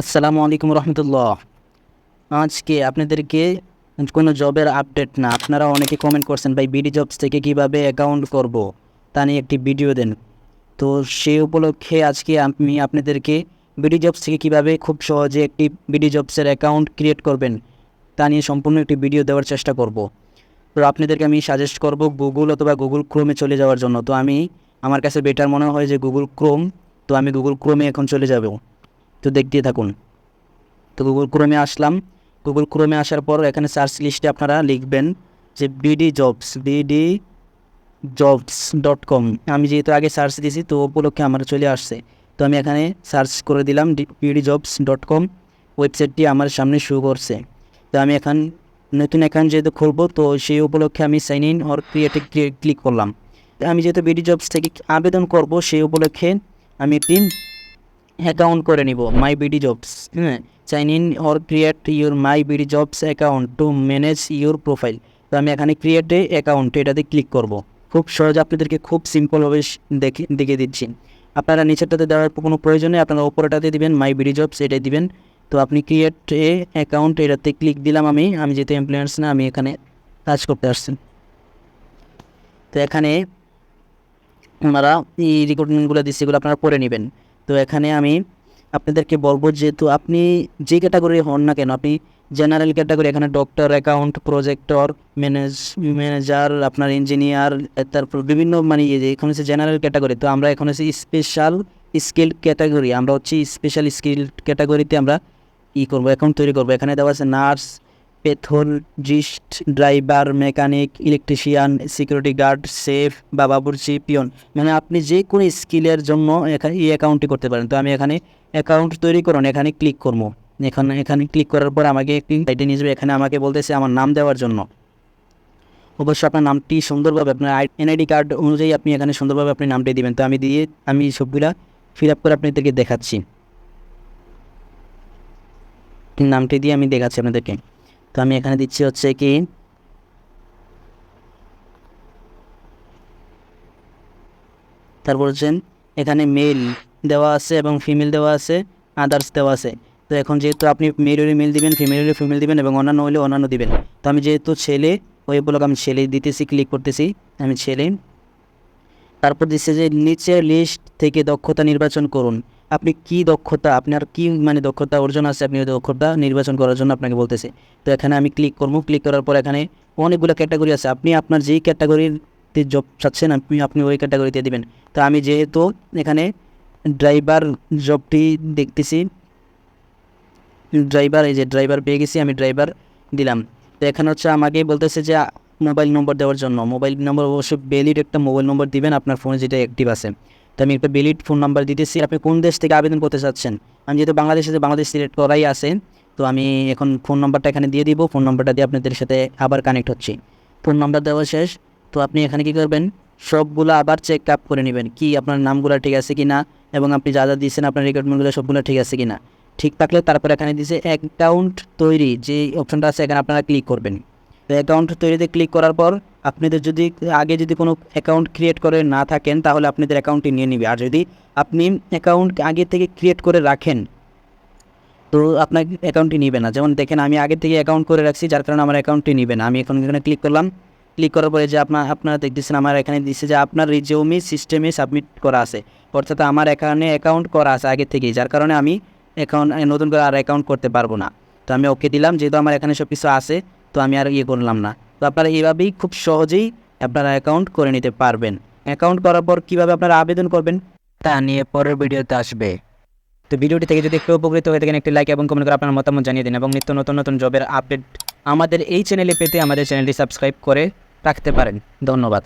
আসসালামু আলাইকুম রহমতুল্লাহ। আজকে আপনাদেরকে কোনো জবের আপডেট না, আপনারা অনেকে কমেন্ট করছেন, ভাই বিডি জবস থেকে কীভাবে অ্যাকাউন্ট করব? তা নিয়ে একটি ভিডিও দেন। তো সেই উপলক্ষে আজকে আমি আপনাদেরকে বিডি জবস থেকে কীভাবে খুব সহজে একটি বিডি জবসের অ্যাকাউন্ট ক্রিয়েট করবেন, তা নিয়ে সম্পূর্ণ একটি ভিডিও দেওয়ার চেষ্টা করব। তো আপনাদেরকে আমি সাজেস্ট করব গুগল অথবা গুগল ক্রোমে চলে যাওয়ার জন্য। তো আমি, আমার কাছে বেটার মনে হয় যে গুগল ক্রোম তো আমি গুগল ক্রোমে এখন চলে যাব। তো দেখতে থাকুন। তো গুগল ক্রোমে আসলাম। গুগল ক্রোমে আসার পর এখানে সার্চ লিস্টে আপনারা লিখবেন যে BD jobs BD jobs dot com আমি যেহেতু আগে সার্চ দিয়েছি, তো উপলক্ষে আমার চলে আসছে। তো আমি এখানে সার্চ করে দিলাম বিডি জবস ডট কম ওয়েবসাইটটি আমার সামনে শো করছে। তো আমি এখন নতুন অ্যাকাউন্ট যেহেতু খুলবো, তো সেই উপলক্ষে আমি সাইন ইন অর ক্রিয়েটে ক্লিক করলাম। আমি যেহেতু বিডি জবস থেকে আবেদন করব, সেই উপলক্ষে আমি একটি অ্যাকাউন্ট করে নিব মাই বিডি জবস হ্যাঁ sign in or create your my BD jobs account to manage your profile তো আমি এখানে ক্রিয়েটে অ্যাকাউন্ট এটাতে ক্লিক করব। খুব সহজে আপনাদেরকে খুব সিম্পলভাবে দেখে, দেখিয়ে দিচ্ছি। আপনারা নিচেরটাতে দেওয়ার কোনো প্রয়োজন নেই, আপনারা ওপরটাতে দিবেন মাই বিডি জবস এটাই দিবেন। তো আপনি ক্রিয়েট এ অ্যাকাউন্ট এটাতে ক্লিক দিলাম আমি আমি যেহেতু এমপ্লয়েন্স না, আমি এখানে কাজ করতে আসছি। তো এখানে আপনারা এই রেকর্ডিংগুলো দিচ্ছি এগুলো আপনারা পড়ে নেবেন। তো এখানে আমি আপনাদেরকে বলব যেহেতু আপনি যে ক্যাটাগরি হন না কেন, আপনি জেনারেল ক্যাটাগরি এখানে doctor account projector manage manager আপনার ইঞ্জিনিয়ার তারপর বিভিন্ন মানে ইয়ে এখন হচ্ছে জেনারেল ক্যাটাগরি তো আমরা এখন হচ্ছে স্পেশাল স্কিল ক্যাটাগরি আমরা হচ্ছে স্পেশাল স্কিল ক্যাটাগরিতে আমরা ই করব অ্যাকাউন্ট তৈরি করব। এখানে দেওয়া আছে nurse pathologist driver, mechanic, electrician, security guard, chef বা বাবুর্চি পিয়ন। মানে আপনি যে কোনো স্কিলের জন্য এখানে এই অ্যাকাউন্টটি করতে পারেন। তো আমি এখানে অ্যাকাউন্ট তৈরি করুন, এখানে ক্লিক করব। এখানে এখানে ক্লিক করার পর আমাকে একটি সাইটে নিয়ে যাবে, এখানে আমাকে বলতেছে আমার নাম দেওয়ার জন্য। অবশ্যই আপনার নামটি সুন্দরভাবে আপনার এনআইডি কার্ড অনুযায়ী আপনি এখানে সুন্দরভাবে আপনি নামটি দিবেন। তো আমি দিয়ে, আমি সবগুলা ফিল আপ করে আপনাদেরকে দেখাচ্ছি। নামটি দিয়ে আমি দেখাচ্ছি আপনাদেরকে। তো আমি এখানে দিচ্ছি হচ্ছে কি? তারপর হচ্ছেন এখানে মেল দেওয়া আছে এবং ফিমেল দেওয়া আছে আদার্স দেওয়া আছে। তো এখন যেহেতু আপনি মেল হলে মেল দিবেন ফিমেল হলে ফিমেল দিবেন এবং অন্যান্য হলে অন্যান্য দিবেন। তো আমি যেহেতু ছেলে, ওই বলক আমি ছেলে দিতেছি ক্লিক করতেছি, আমি ছেলে। তারপর দিচ্ছে যে নিচের লিস্ট থেকে দক্ষতা নির্বাচন করুন। আপনি কি দক্ষতা, আপনার কি মানে দক্ষতা অর্জন আছে, আপনি দক্ষতা নির্বাচন করার জন্য আপনাকে বলতেছে। তো এখানে আমি ক্লিক করব। ক্লিক করার পর এখানে অনেকগুলো ক্যাটাগরি আছে। আপনি আপনার যেই ক্যাটাগরিতে জব চাচ্ছেন, আপনি আপনি ওই ক্যাটাগরিতে দেবেন। তো আমি যেহেতু এখানে ড্রাইভার জবটি দেখতেছি ড্রাইভার এই যে ড্রাইভার পেয়ে গেছি, আমি ড্রাইভার দিলাম। তো এখানে হচ্ছে আমাকে বলতেছে যে মোবাইল নম্বর দেওয়ার জন্য। মোবাইল নম্বর অবশ্যই ভ্যালিড একটা মোবাইল নম্বর দিবেন, আপনার ফোনে যেটা অ্যাক্টিভ আছে। তো আমি একটা ভ্যালিড ফোন নাম্বার দিতেছি। আপনি কোন দেশ থেকে আবেদন করতে চাচ্ছেন? আমি যেহেতু বাংলাদেশে বাংলাদেশ সিলেক্ট করাই আছে, তো আমি এখন ফোন নাম্বারটা এখানে দিয়ে দিব। ফোন নাম্বারটা দিয়ে আপনাদের সাথে আবার কানেক্ট হচ্ছি। ফোন নাম্বার দেওয়া শেষ। তো আপনি এখানে কী করবেন? সবগুলো আবার চেক আপ করে নেবেন কি আপনার নামগুলো ঠিক আছে কি না এবং আপনি যা যা দিয়েছেন আপনার রিকোয়ারমেন্টগুলো সবগুলো ঠিক আছে কি না ঠিক থাকলে তারপর এখানে দিয়েছে অ্যাকাউন্ট তৈরি যে অপশনটা আছে, এখানে আপনারা ক্লিক করবেন। তো অ্যাকাউন্ট তৈরিতে ক্লিক করার পর আপনাদের যদি আগে যদি কোনো অ্যাকাউন্ট ক্রিয়েট করে না থাকেন, তাহলে আপনাদের অ্যাকাউন্টটি নিয়ে নিবে। আর যদি আপনি অ্যাকাউন্ট আগে থেকে ক্রিয়েট করে রাখেন, তো আপনার অ্যাকাউন্টটি নিবে না। যেমন দেখেন, আমি আগে থেকে অ্যাকাউন্ট করে রাখছি, যার কারণে আমার অ্যাকাউন্টটি নিবে না। আমি এখন এখানে ক্লিক করলাম। ক্লিক করার পরে যে আপনার আপনারা দেখতেছেন, আমার এখানে দিচ্ছে যে আপনার রিজিউমি সিস্টেমে সাবমিট করা আছে। অর্থাৎ আমার এখানে অ্যাকাউন্ট করা আছে আগে থেকেই, যার কারণে আমি অ্যাকাউন্ট নতুন করে আর অ্যাকাউন্ট করতে পারব না। তো আমি ওকে দিলাম, যেহেতু আমার এখানে সব কিছু আছে তো আমি আর ইয়ে করলাম না। তো আপনারা এভাবেই খুব সহজেই আপনারা অ্যাকাউন্ট করে নিতে পারবেন। অ্যাকাউন্ট করার পর কীভাবে আপনারা আবেদন করবেন? তা নিয়ে পরের ভিডিওতে আসবে। তো ভিডিওটি থেকে যদি একটু উপকৃত হয়ে থাকেন, একটি লাইক এবং কমেন্ট করে আপনার মতামত জানিয়ে দিন এবং নিত্য নতুন নতুন জবের আপডেট আমাদের এই চ্যানেলে পেতে আমাদের চ্যানেলটি সাবস্ক্রাইব করে রাখতে পারেন। ধন্যবাদ।